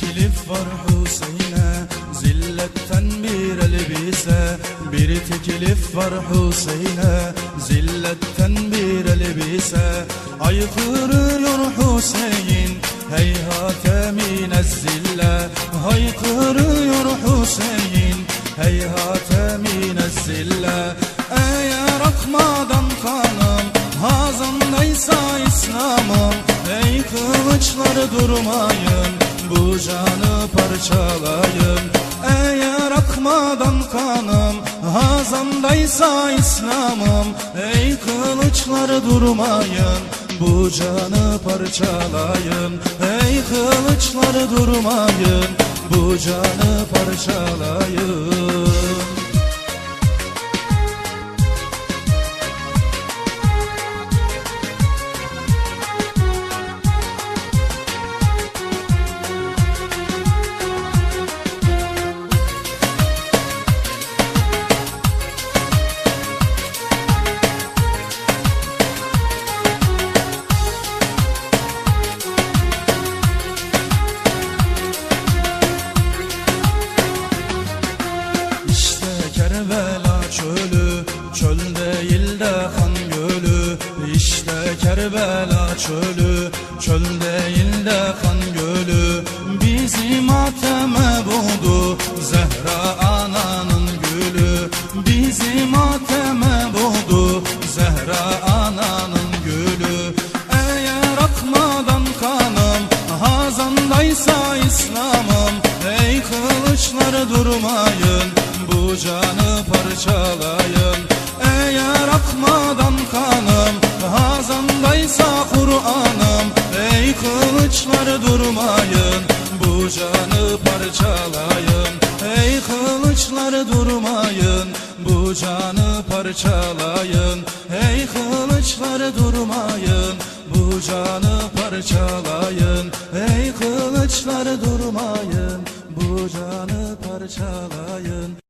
teklif var Hüseyin'e Zilletten bir elbise. Bir teklif var Hüseyin'e Zilletten bir elbise. Aykırıyor Hüseyin Heyhat minezzille Haykırıyor Hüseyin Heyhat minezzille Eğer akmadan kanım Hazandaysa İslam'ım. Ey kılıçları durmayın Bu canı parçalayın. Eğer akmadan kanım Hazandaysa İslam'ım. Ey kılıçları durmayın Bu canı parçalayın. Ey kılıçları durmayın Bu canı parçalayın Han gölü İşte Kerbela çölü. Çöl değil de Han gölü. Bizim ateme buldu Zehra ananın gülü. Bizim ateme buldu Zehra ananın gülü. Eğer akmadan kanım Hazandaysa İslam'ım. Ey kılıçları durmayın Bu canı parçalayın kılıçları durmayın Bu canı parçalayın. Ey kılıçları durmayın Bu canı parçalayın. Ey kılıçları durmayın Bu canı parçalayın. Ey kılıçları durmayın Bu canı parçalayın